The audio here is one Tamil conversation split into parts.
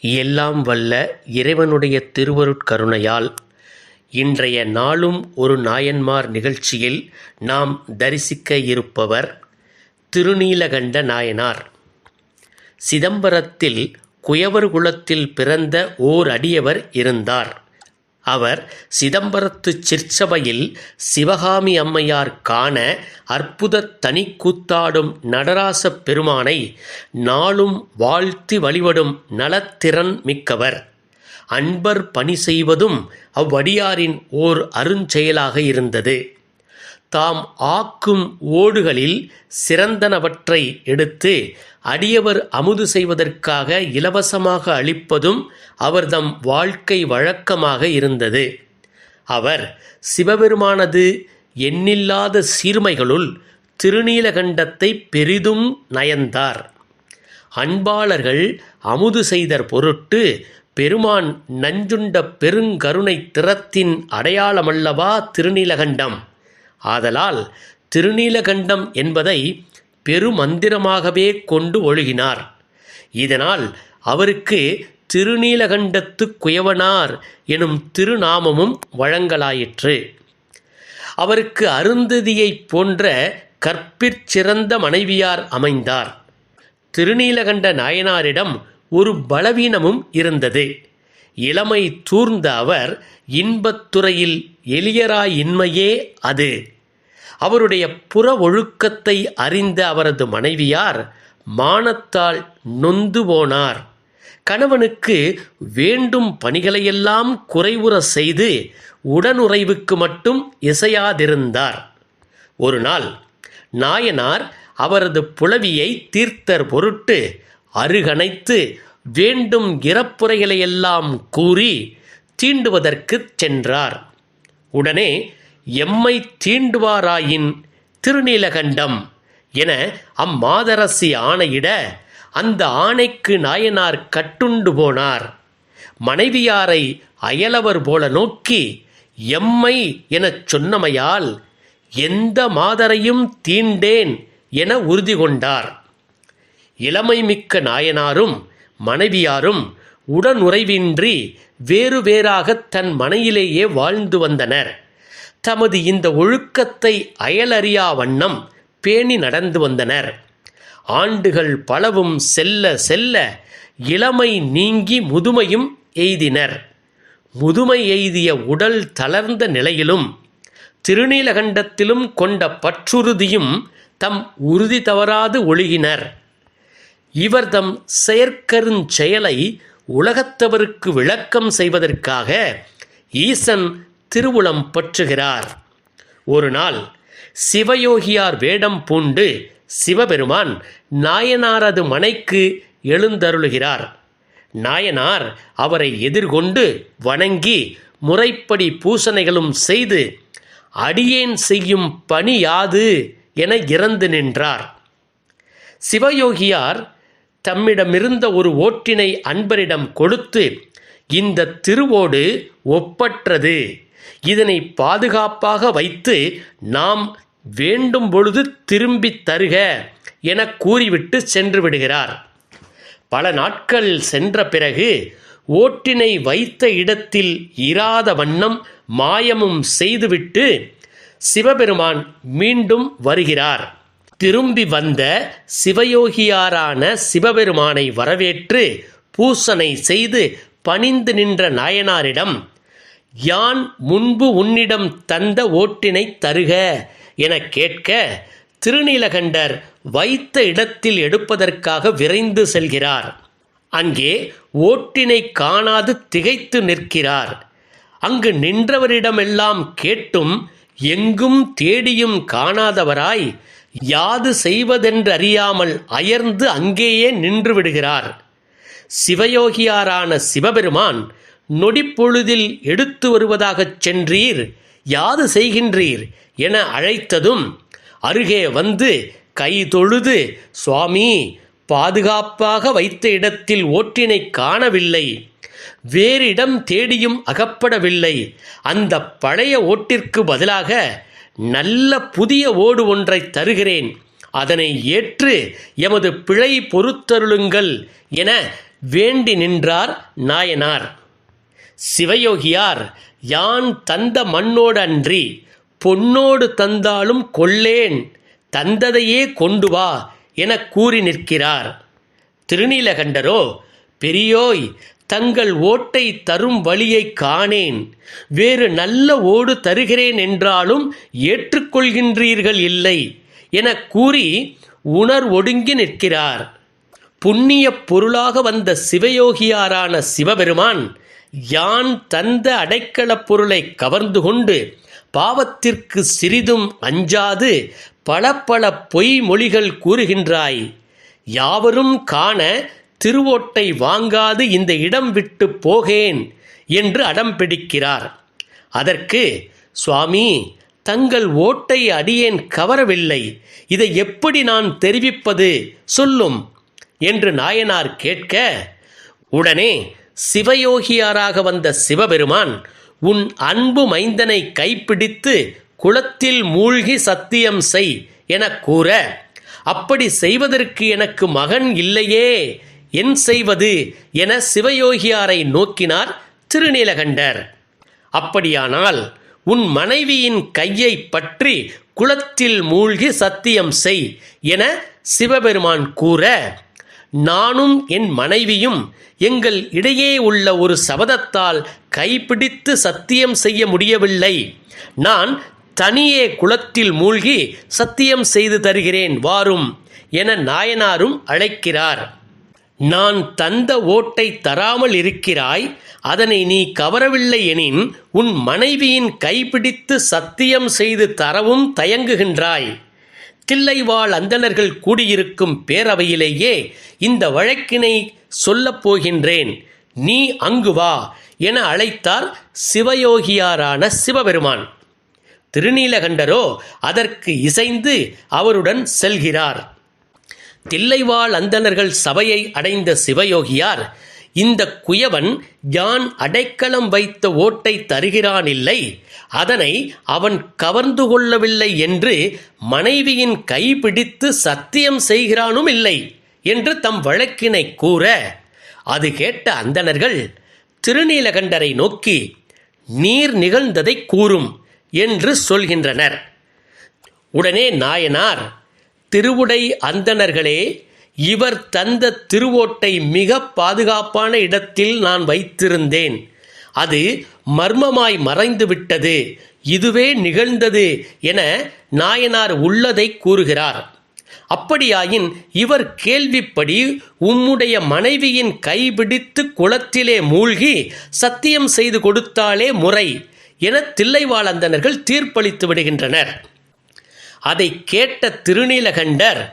எல்லாம் வல்ல இறைவனுடைய திருவருட்கருணையால் இன்றைய நாளும் ஒரு நாயன்மார் நிகழ்ச்சியில் நாம் தரிசிக்க இருப்பவர் திருநீலகண்ட நாயனார். சிதம்பரத்தில் குயவர் குலத்தில் பிறந்த ஓர் அடியவர் இருந்தார். அவர் சிதம்பரத்து சிற்சபையில் சிவகாமி அம்மையார் காண அற்புத தனிக்கூத்தாடும் நடராசப் பெருமானை நாளும் வாழ்த்தி வழிபடும் நலத்திறன் மிக்கவர். அன்பர் பணி செய்வதும் அவ்வடியாரின் ஓர் அருஞ்செயலாக இருந்தது. தாம் ஆக்கும் ஓடுகளில் சிறந்தனவற்றை எடுத்து அடியவர் அமுது செய்வதற்காக இலவசமாக அளிப்பதும் அவர்தம் வாழ்க்கை வழக்கமாக இருந்தது. அவர் சிவபெருமானது எண்ணில்லாத சீர்மைகளுள் திருநீலகண்டத்தை பெரிதும் நயந்தார். அன்பாளர்கள் அமுது செய்தற் பொருட்டு பெருமான் நஞ்சுண்ட பெருங்கருணை திறத்தின் அடையாளமல்லவா திருநீலகண்டம். ஆதலால் திருநீலகண்டம் என்பதை பெருமந்திரமாகவே கொண்டு ஒழுகினார். இதனால் அவருக்கு திருநீலகண்டத்து குயவனார் எனும் திருநாமமும் வழங்கலாயிற்று. அவருக்கு அருந்ததியைப் போன்ற கற்பிற்சிறந்த மனைவியார் அமைந்தார். திருநீலகண்ட நாயனாரிடம் ஒரு பலவீனமும் இருந்தது. இளமை தூர்ந்த அவர் இன்பத்துறையில் எளியராயின்மையே அது. அவருடைய புற ஒழுக்கத்தை அறிந்த அவரது மனைவியார் மானத்தால் நொந்து போனார். கணவனுக்கு வேண்டும் பணிகளையெல்லாம் குறைவுற செய்து உடனுறைவுக்கு மட்டும் இசையாதிருந்தார். ஒரு நாள் நாயனார் அவரது புலவியை தீர்த்தர் பொருட்டு அருகணைத்து வேண்டும் இறப்புரைகளையெல்லாம் கூறி தீண்டுவதற்குச் சென்றார். உடனே எம்மை தீண்டுவாராயின் திருநீலகண்டம் என அம்மாதரசி ஆணையிட அந்த ஆணைக்கு நாயனார் கட்டுண்டு போனார். மனைவியாரை அயலவர் போல நோக்கி எம்மை எனச் சொன்னமையால் எந்த மாதரையும் தீண்டேன் என உறுதி கொண்டார். இளமை மிக்க நாயனாரும் மனைவியாரும் உடனுறைவின்றி வேறு வேறாகத் தன் மனையிலேயே வாழ்ந்து வந்தனர். தமது இந்த ஒழுக்கத்தை அயலறியா வண்ணம் பேணி நடந்து வந்தனர். ஆண்டுகள் பலவும் செல்ல செல்ல இளமை நீங்கி முதுமையும் எய்தினர். முதுமை எய்திய உடல் தளர்ந்த நிலையிலும் திருநீலகண்டத்திலும் கொண்ட பற்றுறுதியும் தம் உறுதி தவறாது ஒழுகினர். இவர்தம் செயற்கருஞ் செயலை உலகத்தவருக்கு விளக்கம் செய்வதற்காக ஈசன் திருவுளம் பற்றுகிறார். ஒரு நாள் சிவயோகியார் வேடம் பூண்டு சிவபெருமான் நாயனாரது மனைக்கு எழுந்தருளுகிறார். நாயனார் அவரை எதிர்கொண்டு வணங்கி முறைப்படி பூசணைகளும் செய்து அடியேன் செய்யும் பணி யாது? என இறந்து நின்றார். சிவயோகியார் தம்மிடமிருந்த ஒரு ஓட்டினை அன்பரிடம் கொடுத்து இந்த திருவோடு ஒப்பற்றது. இதனை பாதுகாப்பாக வைத்து நாம் வேண்டும் பொழுது திரும்பித் தருக என கூறிவிட்டு சென்று விடுகிறார். பல நாட்கள் சென்ற பிறகு ஓட்டினை வைத்த இடத்தில் இராத வண்ணம் மாயமும் செய்துவிட்டு சிவபெருமான் மீண்டும் வருகிறார். திரும்பி வந்த சிவயோகியாரான சிவபெருமானை வரவேற்று பூசனை செய்து பணிந்து நின்ற நாயனாரிடம் யான் முன்பு உன்னிடம் தந்த ஓட்டினை தருக எனக் கேட்க திருநீலகண்டர் வைத்த இடத்தில் எடுப்பதற்காக விரைந்து செல்கிறார். அங்கே ஓட்டினை காணாது திகைத்து நிற்கிறார். அங்கு நின்றவரிடமெல்லாம் கேட்டும் எங்கும் தேடியும் காணாதவராய் யாது செய்வதென்றறியாமல் அயர்ந்து அங்கேயே நின்று விடுகிறார். சிவயோகியாரான சிவபெருமான் நொடிப்பொழுதில் எடுத்து வருவதாகச் சென்றீர் யாது செய்கின்றீர் என அழைத்ததும் அருகே வந்து கை தொழுது சுவாமி பாதுகாப்பாக வைத்த இடத்தில் ஓற்றினை காணவில்லை. வேறு இடம் தேடியும் அகப்படவில்லை. அந்த பழைய ஓட்டிற்கு பதிலாக நல்ல புதிய ஓடு ஒன்றை தருகிறேன். அதனை ஏற்று எமது பிழை பொறுத்தருளுங்கள் என வேண்டி நின்றார் நாயனார். சிவயோகியார் யான் தந்த மண்ணோடு அன்றி பொன்னோடு தந்தாலும் கொள்ளேன் தந்ததையே கொண்டு வா என கூறி நிற்கிறார். திருநீலகண்டரோ பெரியோய் தங்கள் ஓட்டை தரும் வழியைக் காணேன். வேறு நல்ல ஓடு தருகிறேன் என்றாலும் ஏற்றுக்கொள்கின்றீர்கள் இல்லை எனக் கூறி உணர் ஒடுங்கி நிற்கிறார். புண்ணியப் பொருளாக வந்த சிவயோகியாரான சிவபெருமான் யான் தந்த அடைக்கலப் பொருளை கவர்ந்து கொண்டு பாவத்திற்கு சிறிதும் அஞ்சாது பல பல பொய் மொழிகள் கூறுகின்றாய். யாவரும் காண திருவோட்டை வாங்காது இந்த இடம் விட்டு போகேன் என்று அடம் பிடிக்கிறார். அதற்கு சுவாமி தங்கள் ஓட்டை அடியேன் கவரவில்லை. இதை எப்படி நான் தெரிவிப்பது? சொல்லும் என்று நாயனார் கேட்க உடனே சிவயோகியாராக வந்த சிவபெருமான் உன் அன்பு மைந்தனை கைப்பிடித்து குளத்தில் மூழ்கி சத்தியம் செய் எனக் கூற அப்படி செய்வதற்கு எனக்கு மகன் இல்லையே என் செய்வது என சிவயோகியாரை நோக்கினார் திருநீலகண்டர். அப்படியானால் உன் மனைவியின் கையை பற்றி குளத்தில் மூழ்கி சத்தியம் செய் என சிவபெருமான் கூற நானும் என் மனைவியும் எங்கள் இடையே உள்ள ஒரு சபதத்தால் கைப்பிடித்து சத்தியம் செய்ய முடியவில்லை. நான் தனியே குளத்தில் மூழ்கி சத்தியம் செய்து தருகிறேன் வாரும் என நாயனாரும் அழைக்கிறார். நான் தந்த ஓட்டை தராமல் இருக்கிறாய் அதனை நீ கவரவில்லை எனின் உன் மனைவியின் கைப்பிடித்து சத்தியம் செய்து தரவும் தயங்குகின்றாய். தில்லைவாழ் அந்தணர்கள் கூடியிருக்கும் பேரவையிலேயே இந்த வழக்கினை சொல்லப் போகின்றேன். நீ அங்கு வா என அழைத்தார் சிவயோகியாரான சிவபெருமான். திருநீலகண்டரோ அதற்கு இசைந்து அவருடன் செல்கிறார். தில்லைவாழ் அந்தணர்கள் சபையை அடைந்த சிவயோகியார் இந்த குயவன் யான் அடைக்கலம் வைத்த ஓட்டை தருகிறான் இல்லை அதனை அவன் கவர்ந்து கொள்ளவில்லை என்று மனைவியின் கைபிடித்து சத்தியம் செய்கிறானும் இல்லை என்று தம் வழக்கினை கூற அது கேட்ட அந்தணர்கள் திருநீலகண்டரை நோக்கி நீர் நிகழ்ந்ததை கூறும் என்று சொல்கின்றனர். உடனே நாயனார் திருவுடை அந்தணர்களே இவர் தந்த திருவோட்டை மிக பாதுகாப்பான இடத்தில் நான் வைத்திருந்தேன். அது மர்மமாய் மறைந்து விட்டது இதுவே நிகழ்ந்தது என நாயனார் உள்ளதை கூறுகிறார். அப்படியாயின் இவர் கேள்விப்படி உம்முடைய மனைவியின் கைபிடித்து குளத்திலே மூழ்கி சத்தியம் செய்து கொடுத்தாலே முறை என தில்லைவாழந்தனர்கள் தீர்ப்பளித்து விடுகின்றனர். அதை கேட்ட திருநீலகண்டர்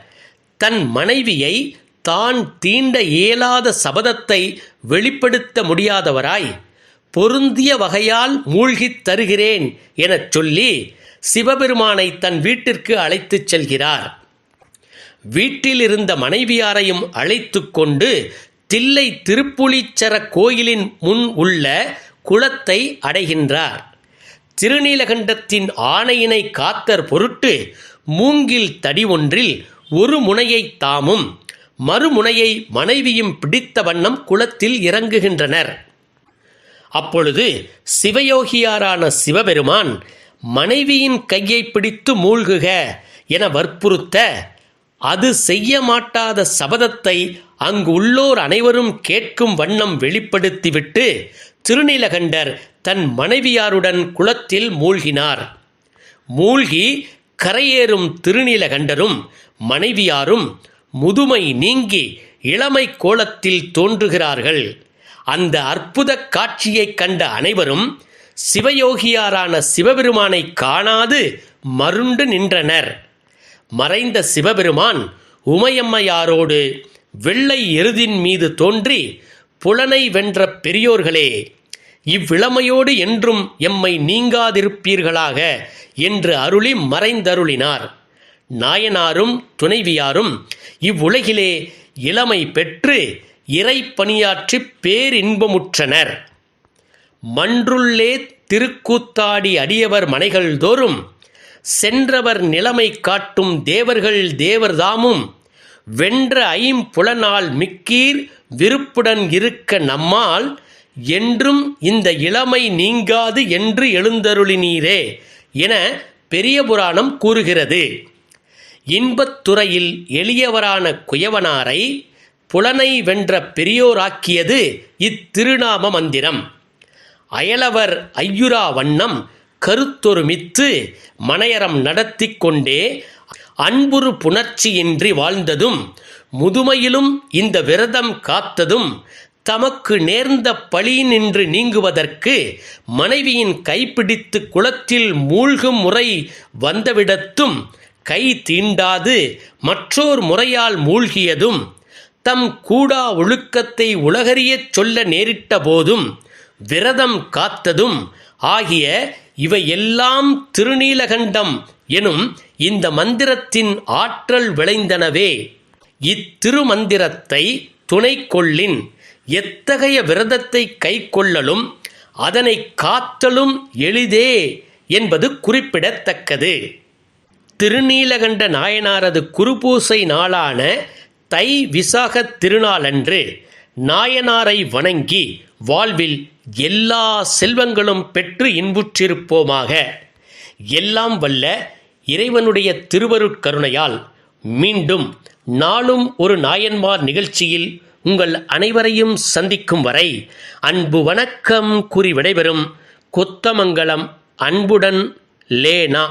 தன் மனைவியை தான் தீண்ட இயலாத சபதத்தை வெளிப்படுத்த முடியாதவராய் பொருந்திய வகையால் மூழ்கித் தருகிறேன் எனச் சொல்லி சிவபெருமானை தன் வீட்டிற்கு அழைத்துச் செல்கிறார். வீட்டில் இருந்த மனைவியாரையும் அழைத்து கொண்டு தில்லை திருப்புளிச்சர கோயிலின் முன் உள்ள குளத்தை அடைகின்றார். திருநீலகண்டத்தின் ஆணையினை காத்தற் பொருட்டு மூங்கில் தடி ஒன்றில் ஒரு முனையை தாமும் மறுமுனையை மனைவியும் பிடித்த வண்ணம் குளத்தில் இறங்குகின்றனர். அப்பொழுது சிவயோகியாரான சிவபெருமான் மனைவியின் கையை பிடித்து மூழ்குக என வற்புறுத்த அது செய்ய மாட்டாத சபதத்தை அங்கு உள்ளோர் அனைவரும் கேட்கும் வண்ணம் வெளிப்படுத்திவிட்டு திருநீலகண்டர் தன் மனைவியாருடன் குளத்தில் மூழ்கினார். மூழ்கி கரையேறும் திருநீலகண்டரும் மனைவியாரும் முதுமை நீங்கி இளமை கோலத்தில் தோன்றுகிறார்கள். அந்த அற்புத காட்சியைக் கண்ட அனைவரும் சிவயோகியாரான சிவபெருமானை காணாது மருண்டு நின்றனர். மறைந்த சிவபெருமான் உமையம்மையாரோடு வெள்ளை எருதின் மீது தோன்றி புலனை வென்ற பெரியோர்களே இவ்விளமையோடு என்றும் எம்மை நீங்காதிருப்பீர்களாக என்று அருளி மறைந்தருளினார். நாயனாரும் துணைவியாரும் இவ்வுலகிலே இளமை பெற்று இறை பணியாற்றி பேரின்பமுற்றனர். மன்றுள்ளே திருக்கூத்தாடி அடியவர் மனைகள் தோறும் சென்றவர் நிலைமை காட்டும் தேவர்கள் தேவர்தாமும் வென்ற ஐம்புலனால் மிக்கீர் விருப்புடன் இருக்க நம்மால் என்றும் இந்த இளமை நீங்காது என்று எழுந்தருளினீரே என பெரிய புராணம் கூறுகிறது. இன்பத்துறையில் எளியவரான குயவனாரை புலனை வென்ற பெரியோராக்கியது இத்திருநாம மந்திரம். அயலவர் ஐயுரா வண்ணம் கருத்தொருமித்து மனையறம் நடத்தி கொண்டே அன்புறு புணர்ச்சியின்றி வாழ்ந்ததும் முதுமையிலும் இந்த விரதம் காத்ததும் தமக்கு நேர்ந்த பழி நின்று நீங்குவதற்கு மனைவியின் கைப்பிடித்து குளத்தில் மூழ்கும் முறை வந்தவிடத்தும் கை தீண்டாது மற்றோர் முறையால் மூழ்கியதும் தம் கூடா ஒழுக்கத்தை உலகறியச் சொல்ல நேரிட்ட போதும் விரதம் காத்ததும் ஆகிய இவையெல்லாம் திருநீலகண்டம் எனும் இந்த மந்திரத்தின் ஆற்றல் விளைந்தனவே. இத்திருமந்திரத்தை துணை கொள்ளின் எத்தகைய விரதத்தை கைக்கொள்ளலும் அதனை காத்தலும் எளிதே என்பது குறிப்பிடத்தக்கது. திருநீலகண்ட நாயனாரது குருபூசை நாளான தை விசாகத் திருநாளன்று நாயனாரை வணங்கி வாழ்வில் எல்லா செல்வங்களும் பெற்று இன்புற்றிருப்போமாக. எல்லாம் வல்ல இறைவனுடைய திருவருட்கருணையால் மீண்டும் நாளும் ஒரு நாயன்மார் நிகழ்ச்சியில் உங்கள் அனைவரையும் சந்திக்கும் வரை அன்பு வணக்கம் கூறி விடைபெறும் கொத்தமங்கலம் அன்புடன் லேனா.